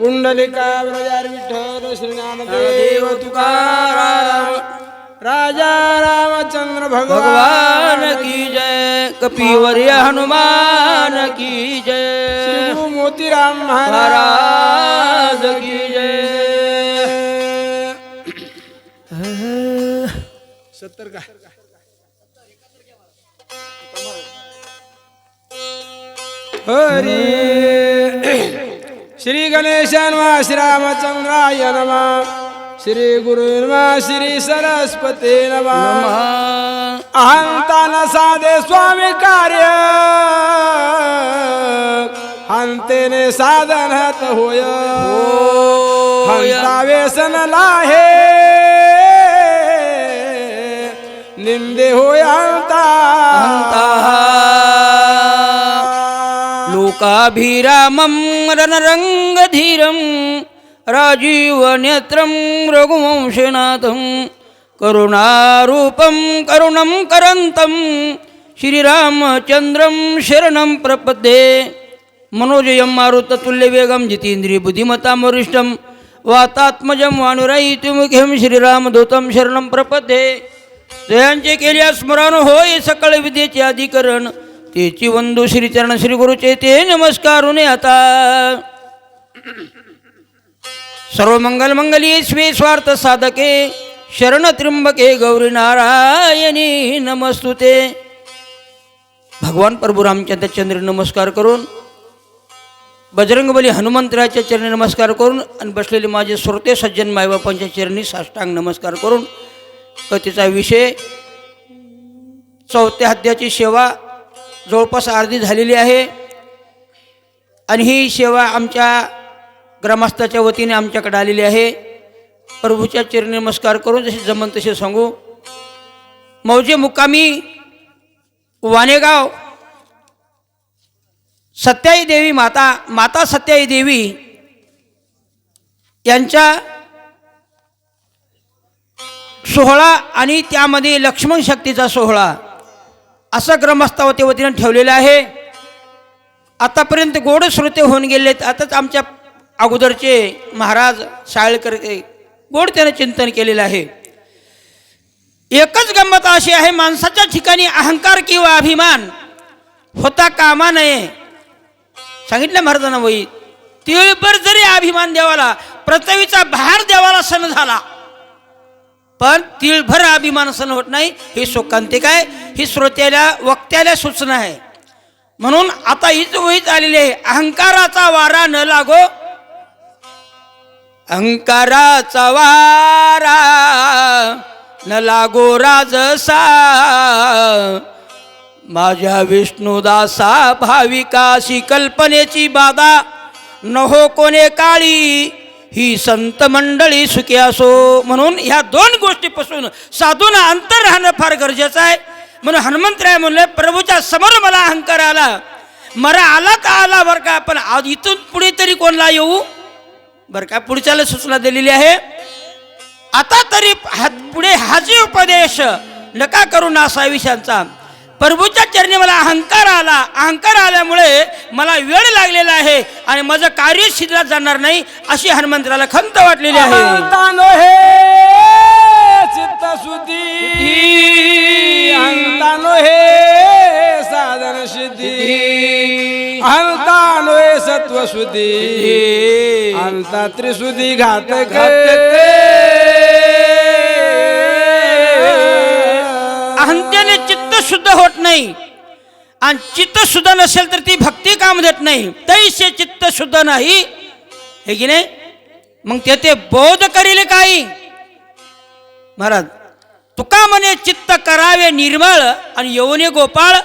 पुंडलिका व्रजार विठ्ठल श्रीनामदेव देव तुकाराम राजा रामचंद्र भगवान की जय कपिवर्य हनुमान की जय। मोतीराम महाराज महाराज की जय। सत्तर का? हरी। श्री गणेशान्वा श्रीरामचंद्राय नमः श्री गुरु श्री सरस्वती नमः। अहंता न साधे स्वामी कार्य। हंतेने साधन हत होय। हंता व्यसन लाहे। निंदे होय हंता। लोकाभिरामं रणरङ्गधीरं राजीवनेत्रं रघुवंशनाथं करुणारूपं करुणं करन्तं श्रीरामचन्द्रं शरणं प्रपद्ये। मनोजयं मारुततुल्यवेगं जितेन्द्रियबुद्धिमतां वरिष्ठं वातात्मजं वानुरायितुमुख्यं श्रीरामदूतं शरणं प्रपद्ये। जयांचे केल्या स्मरण होय सकळ विद्येचे अधिकरण तेची वंदू श्रीचरण श्री गुरुचे ते उने आता. सर्व मंगल मंगली स्वे स्वार्थ साधके शरण त्र्यंबके गौरी नारायणी नमस्तुते. भगवान प्रभू रामचंद्र चंद्र नमस्कार करून बजरंगबली हनुमंतराच्या चरणी नमस्कार करून आणि बसलेले माझे श्रोते सज्जन मायबापांच्या चरणी साष्टांग नमस्कार करून कथेचा विषय चौथ्या हद्याची सेवा जवळपास अर्धी झालेली आहे. आणि ही सेवा आमच्या ग्रामस्थाच्या वतीने आमच्याकडे आलेली आहे. प्रभूच्या चरणी नमस्कार करून जसे जमन तसे सांगू. मौजे मुक्कामी वानेगाव सत्याई देवी माता माता सत्याई देवी यांच्या सोहळा आणि त्यामध्ये लक्ष्मण शक्तीचा सोहळा. असं ग्रामस्थावती वतीनं ठेवलेलं आहे. आतापर्यंत गोड श्रोते होऊन गेलेत. आताच आमच्या अगोदरचे महाराज शाळेकर गोड त्यानं चिंतन केलेलं आहे. एकच गंमत अशी आहे माणसाच्या ठिकाणी अहंकार किंवा अभिमान होता कामा नये. सांगितलं महाराजांना वही तिळभर जरी अभिमान देवाला पृथ्वीचा भार देवाला सण झाला पण तिळभर अभिमानसन होत नाही. ही शोकांतिक आहे. ही श्रोत्याला वक्त्याला सूचना आहे. म्हणून आता हीच वहीच आलेली आहे. अहंकाराचा वारा न लागो. अहंकाराचा वारा न लागो राजसा. माझ्या विष्णुदासा भाविकाशी कल्पनेची बाधा. न हो कोणे काळी. ही संत मंडळी सुखी असो म्हणून ह्या दोन गोष्टीपासून साधून अंतर राहणं फार गरजेचं आहे. म्हणून हनुमंतराय म्हणले प्रभूच्या समोर मला अहंकार आला. मरा आला तर आला बरं का पण आज इथून पुढे तरी कोणला येऊ? बरं का पुढच्याला सूचना दिलेली आहे. आता तरी हा पुढे हाजी उपदेश नका करू नासा विषयांचा प्रभूच्या चरणी मला अहंकार आला. अहंकार आल्यामुळे मला वेळ लागलेला आहे आणि माझं कार्य शिथिलात जाणार नाही अशी हनुमंतराला खंत वाटलेली आहे. साधन सिद्धी अहंतानो हे सत्व शुद्धी. अंता त्रिशुद्धी घात अहंतेने नाही. आणि चित्त शुद्ध नसेल तर ती भक्ती काम देत नाही. तैसे चित्त शुद्ध नाही. हे की नाही? मग तेथे बोध करील काही. महाराज तुका म्हणे चित्त करावे निर्मळ आणि येऊने गोपाळ.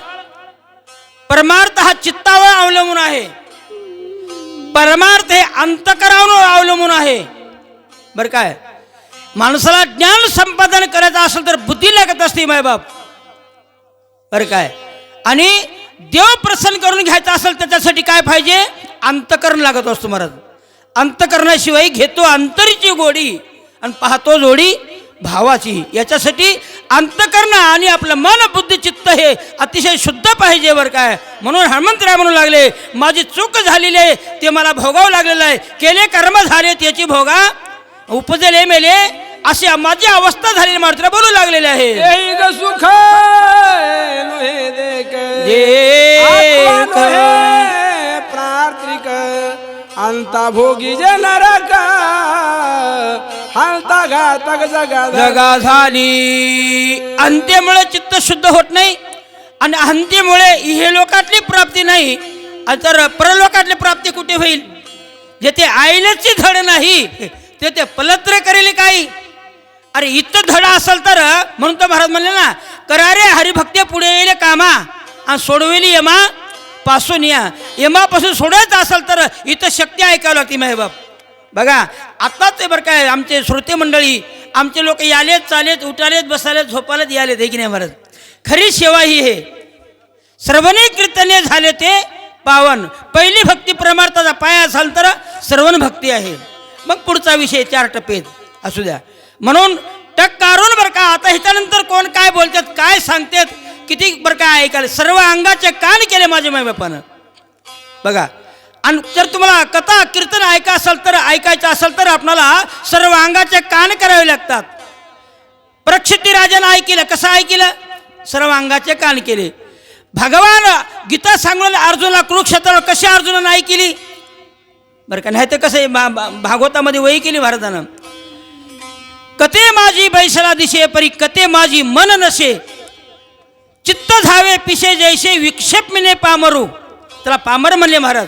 परमार्थ हा चित्तावर अवलंबून आहे. परमार्थ हे अंतकरावर अवलंबून आहे. बरं काय? माणसाला ज्ञान संपादन करायचं असेल तर बुद्धी लागत असते मायबाप. बरं काय? आणि देव प्रसन्न करून घ्यायचा असेल त्याच्यासाठी काय पाहिजे? अंतकरण लागत असतो महाराज. अंतकरणाशिवाय घेतो अंतरीची गोडी आणि पाहतो जोडी भावाची. याच्यासाठी अंतकरण आणि आपलं मन बुद्धी चित्त हे अतिशय शुद्ध पाहिजे बरं काय? म्हणून हनुमंतराय म्हणू लागले माझी चूक झालेली आहे ते मला भोगावं लागलेलं आहे. केले कर्म झाले त्याची भोगा उपजले मेले अशी माझी अवस्था झालेली मात्र बोलू लागलेले आहे. सुख प्रार्थिक. अंता भोगी जे नरक. हंता घातक जगा जगा झाली. अंत्यमुळे चित्त शुद्ध होत नाही आणि अंत्यमुळे हे लोकातली प्राप्ती नाही. तर परलोकातली प्राप्ती कुठे होईल? जेथे आईलची धड नाही तेथे पलत्र करेल काही. अरे इथं धडा असेल तर म्हणून तर महाराज म्हणले ना करारे हरिभक्ती पुढे येईल कामा आणि सोडवेली यमा पासून या. यमापासून सोडायचं असेल तर इथं शक्ती ऐकावं लागते माय बाप बघा आत्ताच ते बरं काय आमचे श्रोते मंडळी आमचे लोक यालेत चालेत उठालेत बसालेत झोपालेत यालेत हे की नाही महाराज? खरी सेवा ही हे सर्वने कीर्तने झाले ते पावन. पहिली भक्ती परमार्थाचा पाय असाल तर सर्वन भक्ती आहे. मग पुढचा विषय चार टप्पेत असू द्या. म्हणून त्या काढून बरं का आता ह्याच्यानंतर कोण काय बोलतात काय सांगतात किती बरं काय ऐकायला. सर्व अंगाचे कान केले माझ्या मायबापानं. बघा आणि जर तुम्हाला कथा कीर्तन ऐका असेल तर ऐकायचं असेल तर आपणाला सर्व अंगाचे कान करावे लागतात. प्रक्षिती राजानं ऐकिलं कसं ऐकिलं? सर्व अंगाचे कान केले. भगवान गीता सांगून अर्जुनला कुरुक्षेत्रावर कशी अर्जुनानं ऐकिली बरं का नाही तर कसं आहे भा- भागवतामध्ये वही केली भारतानं. कते माझी बैसला दिशे परी कते माझी मन नसे चित्त झावे पिसे जैसे विक्षेप मिने पामरू. त्याला पामर म्हणले महाराज.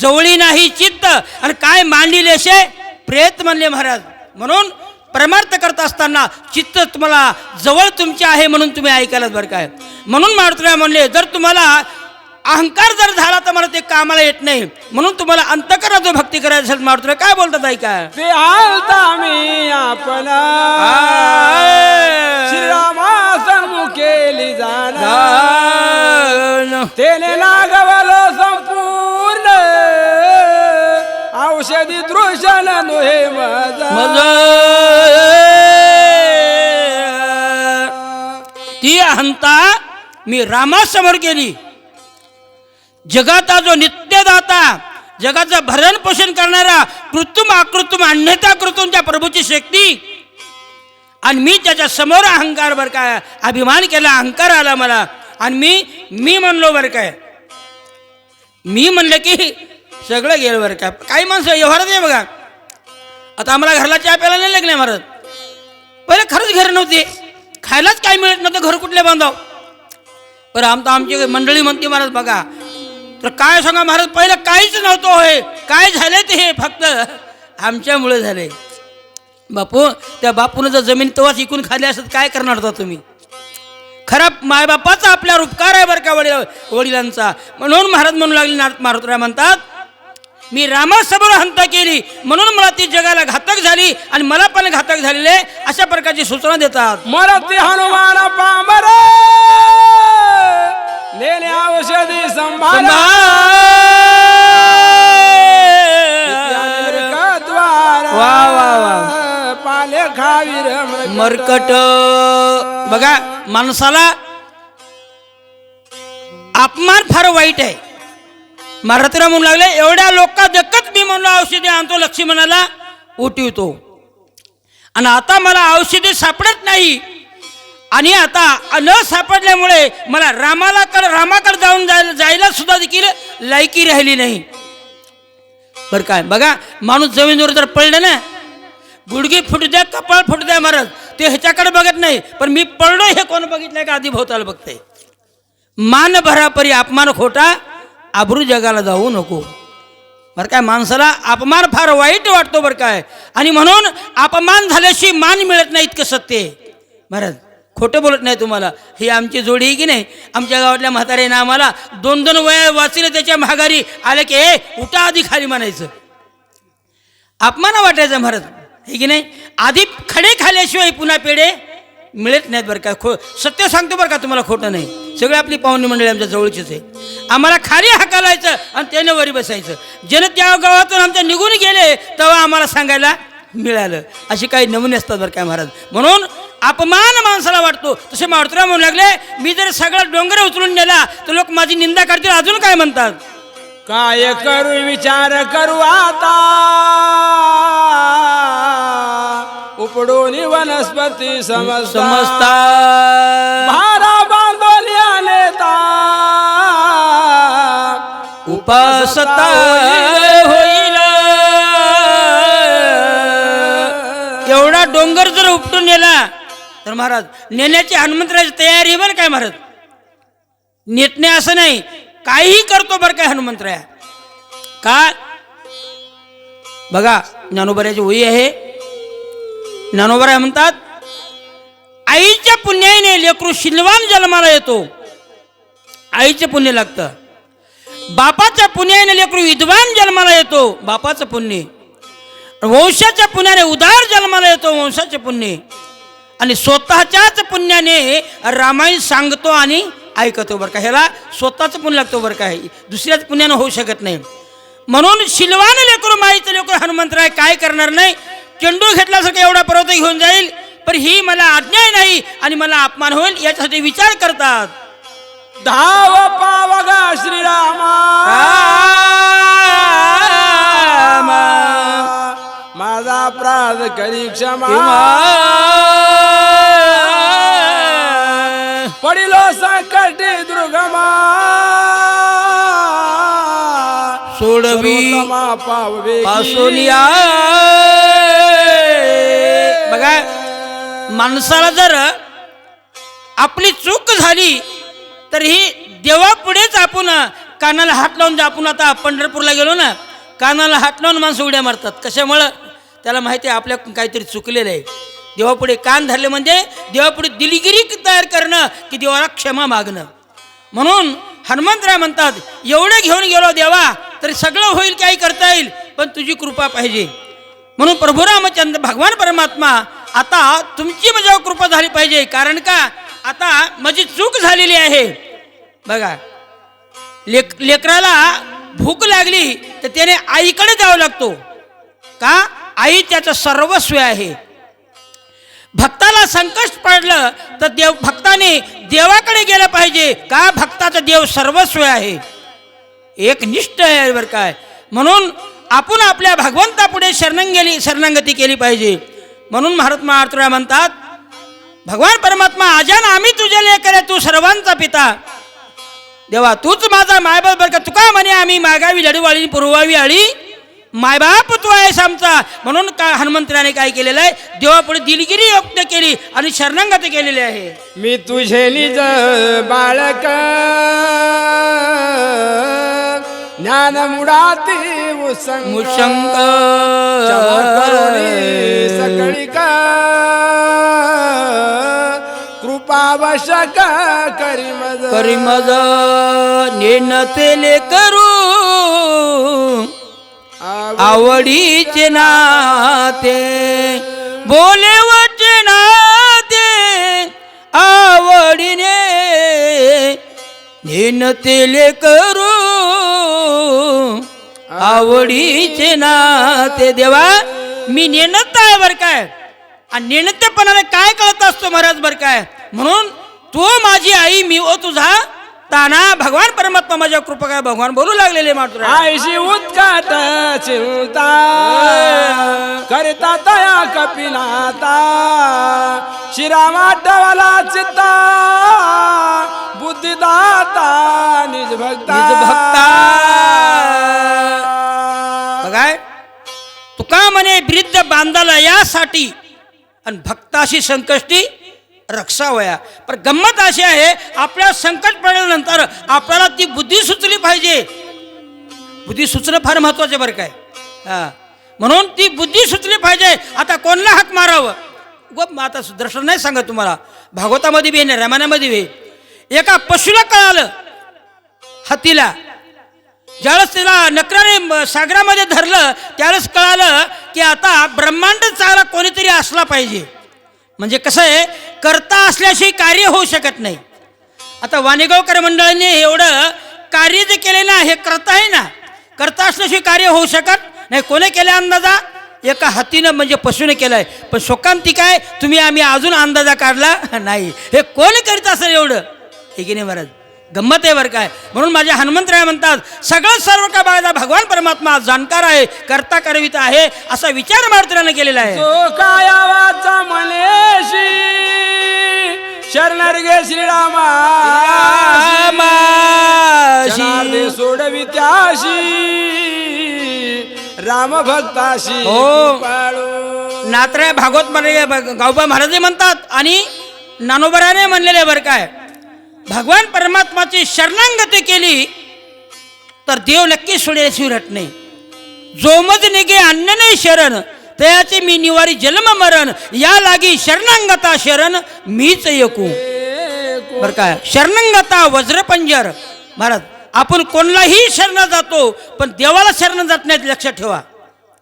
जवळी नाही चित्त आणि काय मांडिलेशे प्रेत म्हणले महाराज. म्हणून परमार्थ करत असताना चित्त तुम्हाला जवळ तुमचे आहे म्हणून तुम्ही ऐकायलाच बरं काय. म्हणून मारुतराय म्हणले जर तुम्हाला अहंकार जर झाला तर मला ते कामाला येत नाही. म्हणून तुम्हाला अंतकरा जो भक्ती करायचं असेल मारुतीला काय बोलतात ऐका ते हालता मी आपण श्रीरामा सन्मुखेली जाणं. तेने नागवलो संपूर्ण. औषधी दृश्यन ती अहंता मी रामासमोर गेली. जगाचा जो नित्यदाता जगाचं भरण पोषण करणारा कृत्रिम आकृत्रिम अन्यथा कृत्रिमच्या प्रभूची शक्ती. आणि मी त्याच्यासमोर अहंकार बर काय अभिमान केला अहंकार आला मला. आणि मी मी म्हणलो बरं काय मी म्हणलं की सगळं गेलं बरं काय काही माणसं व्यवहारात आहे बघा. आता आम्हाला घरला चहा प्यायला नाही लागले महाराज. पहिले खरंच घर नव्हते. खायलाच काय मिळत नव्हतं घर कुठले बांधाव. बरं आमचं आमची मंडळी म्हणते महाराज बघा तर काय सांगा महाराज पहिलं काहीच नव्हतं होय काय झालं ते हे फक्त? आमच्यामुळे झाले. बापू त्या बापून जर जमीन तेव्हाच इकून खाली असत काय करणार होता तुम्ही? खरा मायबापाचा आपल्यावर उपकार आहे बरं का वडील वडिलांचा. म्हणून महाराज म्हणू लागले नाथ मारुतराय म्हणतात मी रामासमोर हंता केली म्हणून मला ती जगाला घातक झाली आणि मला पण घातक झालेले अशा प्रकारची सूचना देतात. मरती हनुमान पामर! नेने औषधी संभाळ वा, वा, वा. पाले खावीर मरकट. बघा माणसाला अपमान फार वाईट आहे. महाराष्ट्र म्हणू लागले एवढ्या लोका देखत मी म्हणलो औषधी आणतो लक्ष्मणाला उठवतो. आणि आता मला औषधी सापडत नाही. आणि आता न सापडल्यामुळे मला रामाला कड रामाकडे जाऊन जायला जायला सुद्धा देखील लायकी राहिली नाही. बरं काय बघा माणूस जमिनीवर जर पडलं ना गुडगी फुटू द्या कपाळ फुटू द्या महाराज ते ह्याच्याकडे बघत नाही पण मी पडलो हे कोण बघितलंय का? आधी भोवताला बघते. मान भरापरी अपमान खोटा आबरू जगाला जाऊ नको. बरं काय माणसाला अपमान फार वाईट वाटतो बरं काय. आणि म्हणून अपमान झाल्याशी मान मिळत नाही इतकं सत्य महाराज खोटं बोलत नाही तुम्हाला. ही आमची जोडी आहे की नाही? आमच्या गावातल्या म्हाताऱ्याने आम्हाला दोन दोन वया वाचले त्याच्या महागारी आले की ए उठा आधी खाली म्हणायचं. अपमान वाटायचं महाराज. हे की नाही? आधी खडे खाल्ल्याशिवाय पुन्हा पेढे मिळत नाहीत बरं का. खो सत्य सांगतो बरं का तुम्हाला खोटं नाही. सगळे आपली पाहुणी मंडळी आमच्या जवळचीच आहे. आम्हाला खाली हाकालायचं आणि त्याने वरी बसायचं. ज्यानं त्या गावातून आमच्या निघून गेले तेव्हा आम्हाला सांगायला मिळालं. असे काही नमुने असतात बरं काय महाराज. म्हणून अपमान माणसाला वाटतो. तसे मारुतीराव म्हणू लागले मी जर सगळा डोंगर उचलून नेला तर लोक माझी निंदा करतील अजून काय म्हणतात? काय करू विचार करू आता. उपडून वनस्पती समजता. समजता. भारा बांधवल्या नेता. उपासता होईल. एवढा डोंगर जर उपटून नेला तर महाराज नेण्याची हनुमंतराची तयारी बरं काय महाराज? नेटणे असं नाही काहीही करतो बरं काय हनुमंतराया. का? बघा ज्ञानोबऱ्याची होई आहे. ज्ञानोबराय म्हणतात आईच्या पुण्याने लेकरू शिलवान जन्माला येतो. आईचे पुण्य लागतं. बापाच्या पुण्याने लेकरू विद्वान जन्माला येतो बापाचं पुण्य. वंशाच्या पुण्याने उदार जन्माला येतो वंशाचे पुण्य. आणि स्वतःच्याच पुण्याने रामायण सांगतो आणि ऐकतो बरं का. ह्याला स्वतःचं पुण्य लागतो बरं काय दुसऱ्याच पुण्यानं होऊ शकत नाही. म्हणून शिलवान लेकरू माईचं लेकरू हनुमंतराय काय करणार नाही? चेंडू घेतल्यासारखं एवढा पर्वत घेऊन जाईल पण ही मला आज्ञा नाही आणि मला अपमान होईल याच्यासाठी विचार करतात. धाव पावगा श्रीरामा. रामा. माझा प्राध करी क्षमा गमा सोडवी सर्वोत्तमा पाववे पासोनिया बघा माणसाला जर आपली चूक झाली तर ही देवापुढेच आपण कानाला हात लावून आपण आता पंढरपूरला गेलो ना कानाला हात लावून माणसं उड्या मारतात. कशामुळं? त्याला माहिती आहे आपल्या काहीतरी चुकलेलं आहे. देवापुढे कान धरले म्हणजे देवापुढे दिलगिरी तयार करणं की देवाला क्षमा मागणं. म्हणून हनुमंतराय म्हणतात एवढं घेऊन गेलो देवा तरी सगळं होईल काही करता येईल पण तुझी कृपा पाहिजे. म्हणून प्रभू रामचंद्र भगवान परमात्मा आता तुमची माझ्यावर कृपा झाली पाहिजे कारण का? आता माझी चूक झालेली आहे. बघा लेक लेकराला भूक लागली तर त्याने आईकडे जावं लागतो. का? आई त्याचं सर्वस्व आहे. भक्ताला संकट पडलं तर देव भक्ताने देवाकडे गेलं पाहिजे. का भक्ताचा देव सर्वस्व आहे? एक निष्ठ आहे बरं काय. म्हणून आपण आपल्या भगवंतापुढे शरण गेली केली पाहिजे. म्हणून महात्मा आर्तुरा म्हणतात भगवान परमात्मा आजान आम्ही तुझे लेकर तू सर्वांचा पिता. देवा तूच माझा मायबाप बरं का? तुका म्हणे आम्ही मागावी लढवाळी पुरवावी आळी मायबाप तू आहेस आमचा. म्हणून का हनुमंतराने काय केलेलं आहे? देवापुढे दिलगिरी व्यक्त केली आणि शरणागती केलेली आहे. मी तुझे निज बाळक. ज्ञान मुडाती मुशंक करुणी सकळी का कृपावशक करी मज करी मज नेनतेले करू. आवडीचे नाते बोले वचे नाते आवडीने नेनतेले करू. आवडीचे नाते देवा मी नेणत आहे बर काय. आणि नेणतेपणाने काय कळत असतो महाराज बर काय. म्हणून तू माझी आई मी ओ तुझा ताना भगवान परमात्मा माझ्या कृपा काय भगवान बोलू लागलेले मात्र. आयशी उत्कट चिंता करता तया कपिनाता शिरामाटवाला चित्ता बुद्धिदाता निज भक्ता निज भक्ता बघाय तुका म्हणे वृद्ध बांधाला यासाठी आणि भक्ताशी संकष्टी रक्षावया पण गंमत अशी आहे आपल्या संकट पडल्यानंतर आपल्याला ती बुद्धी सुचली पाहिजे. बुद्धी सुचणं फार महत्वाचं बरं काय. हा. म्हणून ती बुद्धी सुचली पाहिजे. आता कोणला हाक मारावं? व मग आता दर्शन नाही सांगत तुम्हाला. भागवतामध्ये बी आहे रामायणामध्ये बी एका पशुला कळालं हत्तीला. ज्यावेळेस तिला नकराने सागरामध्ये धरलं त्यावेळेस कळालं की आता ब्रह्मांड चांगला कोणीतरी असला पाहिजे. म्हणजे कसं आहे करता असल्याशिवाय कार्य होऊ शकत नाही. आता वाणेगावकर मंडळाने एवढं कार्य जे केले ना हे करता आहे ना. करता असल्याशिवाय कार्य होऊ शकत नाही. कोणी केल्या अंदाजा? एका हातीनं म्हणजे पशुने केलंय. पण शोकांती काय? तुम्ही आम्ही अजून अंदाजा काढला नाही. हे कोण करीत असेल एवढं? हे की नाही महाराज? गंमत आहे बरं काय. म्हणून माझे हनुमंतराय म्हणतात सगळं सर्व का बघायचा भगवान परमात्मा जाणकार आहे करता करविता आहे असा विचार मारुतीनं केलेला आहे. शरणर गे श्रीरामा शरणार्थी सोडवी त्याशी राम भक्ताशी हो. नात्र्या भागवत गावबा महाराज म्हणतात आणि नानोबराने म्हणलेले बरं काय भगवान परमात्माची शरणांगती केली तर देव नक्की सोडल्याशिवाय रट नाही. जोमज निघे अन्न नाही शरण तयाचे मी निवारी जन्म मरण या लागी शरणांगता शरण मीच एकू. बर काय शरणंगता वज्रपंजर. महाराज आपण कोणालाही शरण जातो पण देवाला शरण जात नाहीत लक्षात ठेवा.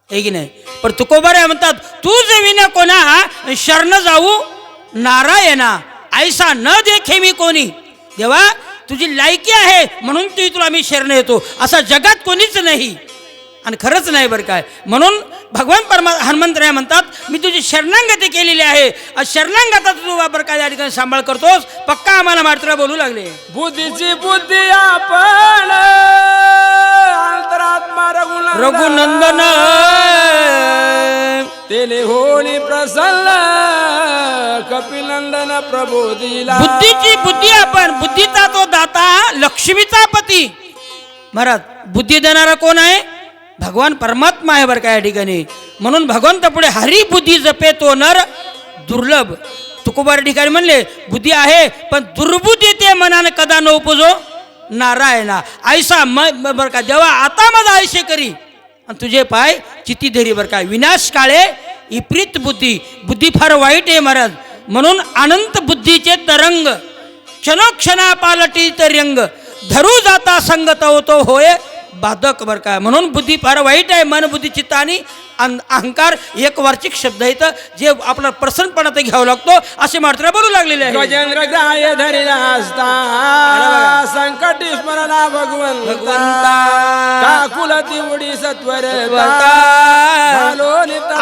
हे की नाही? पण तुकोबारे म्हणतात तू विना कोणा शरण जाऊ नारायणा ऐसा न देखे मी कोणी. देवा तुझी लायकी आहे म्हणून तू तुला मी शरण येतो. असा जगात कोणीच नाही. आणि खरंच नाही बरं काय. म्हणून भगवान परमा हनुमंतराय म्हणतात मी तुझी शरणांगती केलेली आहे. शरणांगता तू वापर काय या ठिकाणी सांभाळ करतोस? पक्का आम्हाला मात्र बोलू लागले. बुद्धीची बुद्धी आपण रघुनंदन. तेने होणी प्रसन्न कपिनंदन प्रबोधीला. बुद्धीची बुद्धी आपण बुद्धीचा तो दाता लक्ष्मीचा पती. महाराज बुद्धी देणारा कोण आहे? भगवान परमात्मा आहे बरं का या ठिकाणी. म्हणून भगवंत पुढे हरी बुद्धी जपे तो नर दुर्लभ. तुकोबार ठिकाणी म्हणले बुद्धी आहे पण दुर्बुद्धी ते मनाने कदा न उपजो? नारायणा आयसा म म- बरं का देवा आता माझा आयुष्य करी. आणि तुझे पाय चिती धरी बरं काय विनाश काळे इप्रित बुद्धी. बुद्धी फार वाईट आहे महाराज. म्हणून अनंत बुद्धीचे तरंग क्षणोक्षणा पालटी तरंग धरू जाता संगत होतो होय बाधक बर काय म्हणून बुद्धी फार वाईट आहे मन बुद्धी चित्त आणि अहंकार एक वार्षिक शब्द आहेत जे आपला प्रसन्नपणा ते घ्यावा लागतो असे मात्र बोलू लागलेले आहे. गजेंद्र ग्राह्य धरिला असता संकटी स्मरणा भगवंता भगवंता. काकुल तिवडी सत्वर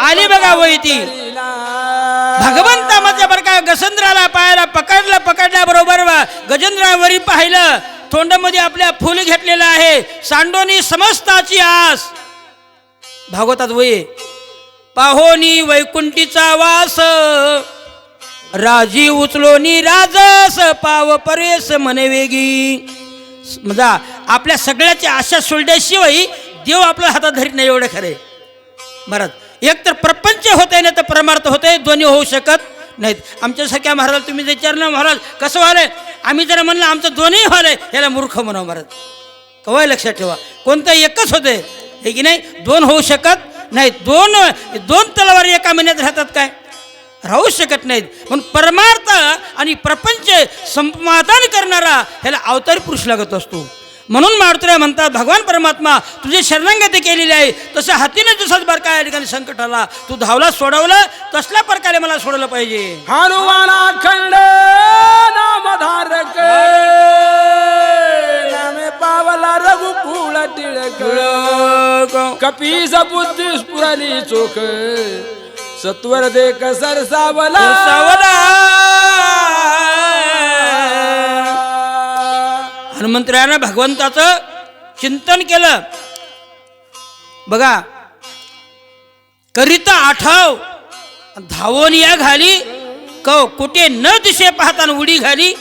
आली बघा वही ती. भगवंता माझ्या का गसंद्राला पायाला पकडलं पकडल्याबरोबर गजेंद्रावरी पाहिलं तोंडामध्ये आपल्या फुल घेतलेलं आहे. सांडोनी समस्ताची आस. भागवतात वये पाहोनी वैकुंठीचा वास. राजी उचलोनी राजस पाव परेस मने वेगी. समजा आपल्या सगळ्याच्या आशा सोडल्याशिवाय देव आपल्या हातात धरीत नाही एवढं खरे. महाराज एक तर प्रपंच होते ना तर परमार्थ होते दोन्ही होऊ शकत नाहीत. आमच्या सख्या महाराज तुम्ही विचारलं महाराज कसं व्हायलंय आम्ही जर म्हणलं आमचं दोन्ही व्हायलंय याला मूर्ख म्हणा महाराज. कवाय लक्षात ठेवा. कोणतं एकच होते. हे की नाही? दोन होऊ शकत नाहीत. दोन दोन तलवारी एका महिन्यात राहतात काय? राहू शकत नाहीत. म्हणून परमार्थ आणि प्रपंच संपादन करणारा ह्याला अवतारी पुरुष लागत असतो. म्हणून मारुतीला म्हणतात भगवान परमात्मा तुझे शरणांगती केलेली आहे. तसं हातीने जसंच बरं काय या ठिकाणी संकट आला तू धावला सोडवलं तसल्या प्रकारे मला सोडलं पाहिजे? हनुमान अखंड नामधारक. नामे पावला रघुकुळ टिळक. कपीस बुद्धी स्फुरली चोख. सत्वर देख सरसावला. हनुमंतरायानं भगवंताचं चिंतन केलं. बघा करिता आठाव धावून या घाली क कुठे न दिसे पाहताना उडी घाली.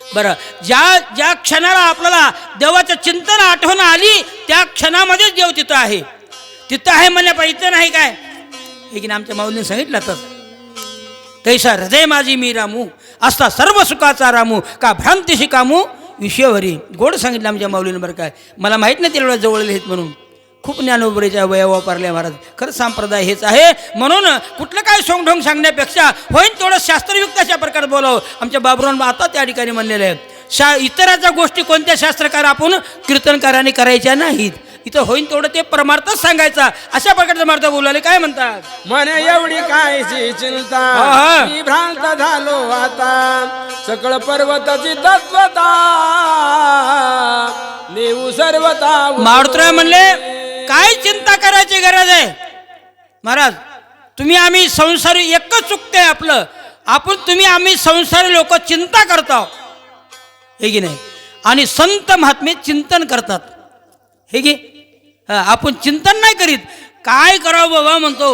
बरं ज्या ज्या क्षणाला आपल्याला देवाचं चिंतन आठवण आली त्या क्षणामध्येच देव तिथं आहे. तिथं आहे म्हणण्यापाहिजे इथं नाही काय? हे की आमच्या माऊलीने सांगितलं तर. तैसा हृदय माझी मी रामू असता सर्व सुखाचा रामू का भ्रांतिशी कामू विश्वभरी गोड सांगितलं आमच्या माऊलीनं बरं काय. मला माहीत नाही तेवढ्या जवळ आहेत म्हणून. खूप ज्ञानोबरीच्या वया वापरल्या महाराज. खरं संप्रदाय हेच आहे. म्हणून कुठलं काय सोंगढोंग सांगण्यापेक्षा होईन तेवढं शास्त्रयुक्त अशा प्रकारे बोलावं. आमच्या बाबुरान आता त्या ठिकाणी म्हणलेलं आहे. शा इतराच्या गोष्टी कोणत्या शास्त्रकार आपण कीर्तनकाराने करायच्या नाहीत. इथं होईन तेवढं ते परमार्थच सांगायचा. अशा प्रकारचं मार्थ बोलाले काय म्हणतात? मन एवढी कायची चिंता. मी भ्रांत झालो आता. सकळ पर्वताची तत्वता नेऊ सर्वता मारुतराय म्हणले काय चिंता करायची गरज आहे? महाराज तुम्ही आम्ही संसारी एकच चुकतंय आपलं. आपण तुम्ही आम्ही संसारी लोक चिंता करतो हे की नाही? आणि संत महात्मे चिंतन करतात. हे की हा, आपण चिंतन नाही करीत. काय करावं बाबा म्हणतो.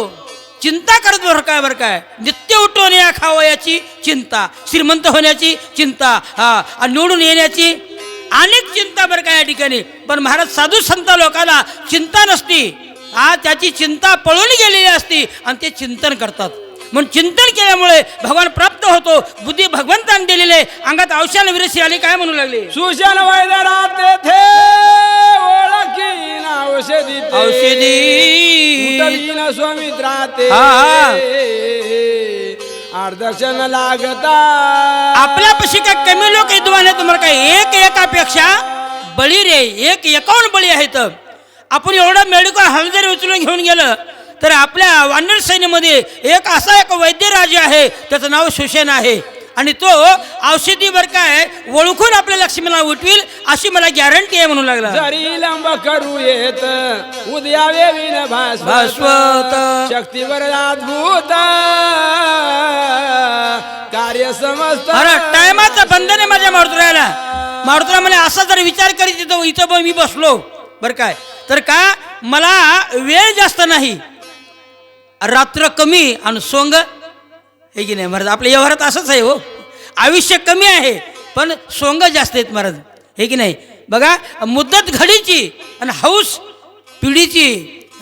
चिंता करत बरं काय बरं काय. नित्य उठून या खावयाची चिंता. श्रीमंत होण्याची चिंता. हा निवडून येण्याची अनेक चिंता बरं काय या ठिकाणी. पण महाराज साधू संत लोकांना चिंता नसती. हा त्याची चिंता पळून गेलेली असती आणि ते चिंतन करतात. म्हणून चिंतन केल्यामुळे भगवान प्राप्त होतो. बुद्धी भगवंतांनी दिलेले अंगात औषध विरसी आली काय म्हणू लागले? सुशन वैदनाथ तेथे औषधी. औषधी. उठवीन स्वामित्रा ते हा. अर्धक्षण लागता. आपल्यापाशी काय कमी लोक विद्वान आहेत तुम्हाला काय एक एकापेक्षा बळी रे एक एकावन्न बळी आहेत. आपण एवढं मेडिकल हल जरी उचलून घेऊन गेलं तर आपल्या वानर सैन्यामध्ये एक असा एक वैद्यराज आहे त्याचं नाव सुशेन आहे. आणि तो औषधीवर काय ओळखून आपल्या लक्ष्मीला उठवील अशी मला गॅरंटी आहे म्हणून लागला. जरी लंब करू येत उद्या वेविन भास्वत. शक्तीवर अद्भुत. कार्य समस्त अरे टायमाचं बंधन आहे माझ्या मारुतराला मारुतरा म्हणे असा जर विचार करीत इथं इथं पण मी बसलो. बरं काय? तर का? मला वेळ जास्त नाही. रात्र कमी आणि सोंग हे की नाही महाराज? आपल्या व्यवहारात असंच आहे हो. आयुष्य कमी आहे पण सोंग जास्त आहेत महाराज. हे की नाही? बघा मुद्दत घडीची आणि हौस पिढीची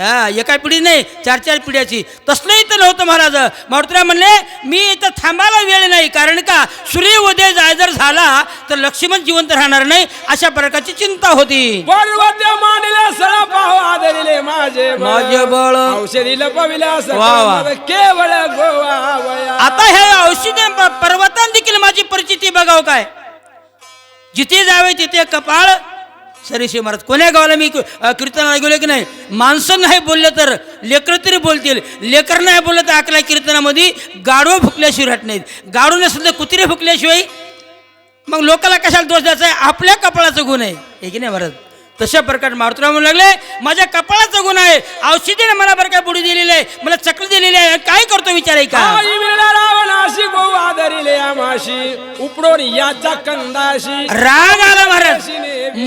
हा एका पिढी नाही चार चार पिढ्याची. तसलं इथं नव्हतं महाराज. मारुतरा म्हणले मी इथं थांबायला वेळ नाही कारण का सूर्य उदय जाय जर झाला तर लक्ष्मण जिवंत राहणार नाही अशा प्रकारची चिंता होती. पर्वत माझे बळ. औषधी केवळ आता हे औषध पर्वतान देखील माझी परिस्थिती बघाव काय? जिथे जावे तिथे कपाळ सरीशी महाराज कोण्या गावाला मी कीर्तनाला गेलो की नाही? माणसं नाही बोललं तर लेकरं तरी बोलतील. लेकर नाही बोललं तर अकरा कीर्तनामध्ये गाडवं फुकल्याशिवाय राहत नाहीत. गाडू नसेल तर कुत्रे फुकल्याशिवाय मग लोकाला कशाला दोष द्यायचा आहे? आपल्या कपाळाचं गुण आहे. हे की नाही महाराज? तशा प्रकारे मारुतराव म्हणू लागले माझ्या कपाळाचा गुण आहे. औषधीने मला बरं काय बुडी दिलेली आहे मला चक्र दिलेली आहे. काय करतो विचार आहे का? आई रावणाशी आदरिले आमाशी उपडोन याच्या कंदाशी. राग आला महाराज.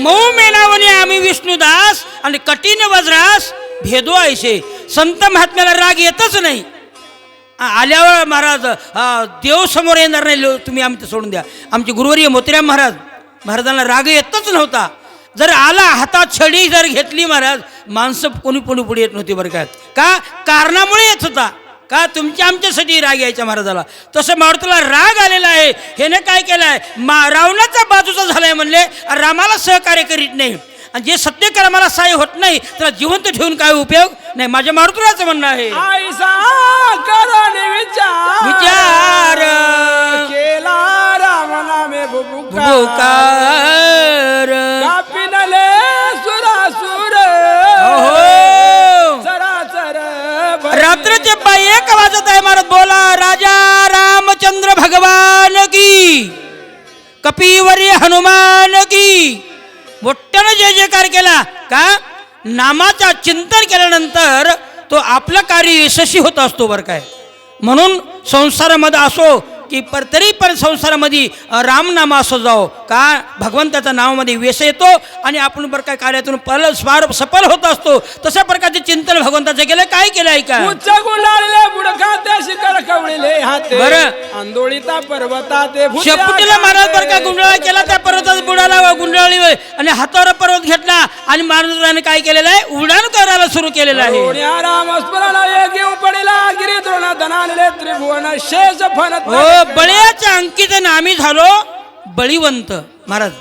मऊ मेनावने आम्ही विष्णुदास आणि कठीण वज्रास भेदो आयशे संत महात्म्याला राग येतच नाही. आ- आल्यावर महाराज आ, देव समोर येणार नाही लो- तुम्ही आमचं सोडून द्या. आमचे गुरुवर्य मोतीराम महाराज महाराजांना राग येतच नव्हता. जर आला हातात छडी जर घेतली महाराज माणसं कोणी कोणी पुढे येत नव्हती बरं काय का? कारणामुळे येत होता. का? तुमच्या आमच्यासाठी राग यायचा महाराजाला. तसं मारुतीला राग आलेला आहे. ह्याने काय केलं आहे मा रावणाचा बाजूचा झालाय म्हणले रामाला सहकार्य करीत नाही. आणि जे सत्य कर्माला सहाय्य होत नाही त्याला जिवंत ठेवून काय उपयोग? नाही माझ्या मारुतीलाचं म्हणणं आहे. विचार केला रामनामे वाजत आहे महाराज बोला राजा रामचंद्र भगवान की कपिवर्य हनुमान की. मोठ्यानं जय जयकार केला. का? नामाचा चिंतन केल्यानंतर तो आपलं कार्य यशस्वी होत असतो बरं काय. म्हणून संसारामध्ये असो की पर तरी पण संसारामध्ये रामनाम असो जाओ का भगवंताच्या नावामध्ये वेश येतो आणि आपण बरं काय कार्यातून पल स्वार सफल होत असतो. तशा प्रकारचे चिंतन भगवंताचं केलं काय केलं आहे का उच्च गुंडाळले बुडखाते शिखर कवळीले हाते. बरं. आंदोळीता पर्वता ते शेपुटीला महाराज बरं का गुंडाळा केला त्या पर्वतात बुडाला गुंडाळी आणि हातावर पर्वत घेतला आणि महाराजांनी काय केलेलं आहे? उडान करायला सुरू केलेलं आहे. राम स्मरण घेऊ पडिला गिरी द्रोण धनाले त्रिभुवन शेष फनत हो. बळ्याच्या अंकित नामी झालो बळीवंत. महाराज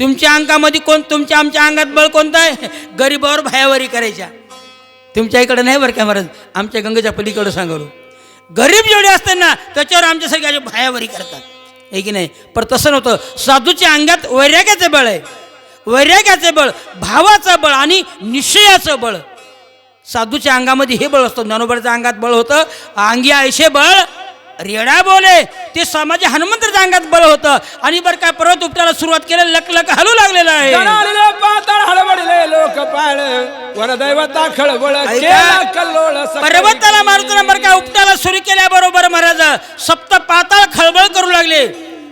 तुमच्या अंकामध्ये कोण तुमच्या आमच्या अंगात बळ कोणतं आहे? गरीबावर भयावरी करायच्या. तुमच्या इकडे नाही बरं काय महाराज? आमच्या गंगेच्या पलीकडे सांगलो गरीब जेवढे असते ना त्याच्यावर आमच्या असे भयावरी करतात. हे की नाही? पण तसं नव्हतं. साधूच्या अंगात वैराग्याचं बळ आहे. वैराग्याचं बळ भावाचं बळ आणि निश्चयाचं बळ. साधूच्या अंगामध्ये हे बळ असतं. ज्ञानोबाच्या अंगात बळ होतं. अंगी आयशे बळ रेडा बोले ते समाज हनुमंत अंगात बळ होतं. आणि बरं काय पर्वत उपटायला सुरुवात केलं लक लक हलू लागलेलं आहे. पाताळ लोक पाळ वरदैवता खळबळ. पर्वताला मारुती नंबर काय उपटायला सुरू केल्याबरोबर महाराज सप्त पाताळ खळबळ करू लागले.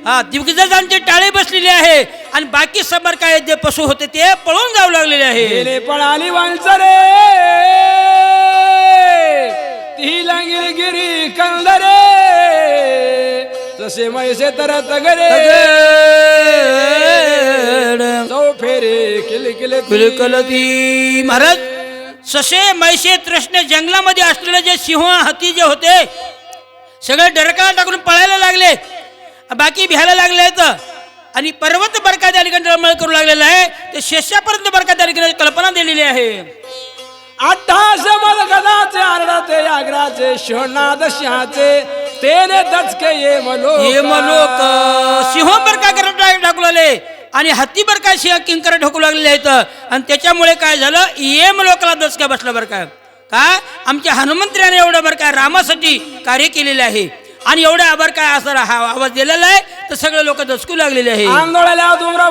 हा दिग्गजांचे टाळे बसलेले आहे. आणि बाकी समर काय जे पशु होते ते पळून जाऊ लागलेले आहे. पळाली वांचरे ती कंदरे तसे मैसे तरत गरे. चौ फेरे किल किल कुलकलती महाराज ससे मैसे तृष्ण जंगलामध्ये असलेले जे सिंह हत्ती जे होते सगळे डरकाला टाकून पळायला लागले. बाकी भ्यायला लागले आहेत. आणि पर्वत बरका त्या ठिकाणी करू लागलेला आहे. ते शेषापर्यंत बरका त्या ठिकाणी कल्पना दिलेली आहे. अठ्ठाशे मल गदाचे आरडाचे आग्राचे शहनाद शहाचे तेने दचके ये मलो हे लोक सिंह बरका करत टाकू लागले आणि हत्ती बरका सिंह किंकर ढोकू लागलेले आहेत? आणि त्याच्यामुळे काय झालं? येम लोकाला दचका बसला बरं का का? आमच्या हनुमंत्र्याने एवढं बरं काय रामासाठी कार्य केलेलं आहे. आणि एवढ्या बरं काय असं हा आवाज दिलेला आहे तर सगळे लोक दचकू लागलेले आहे डोंगरा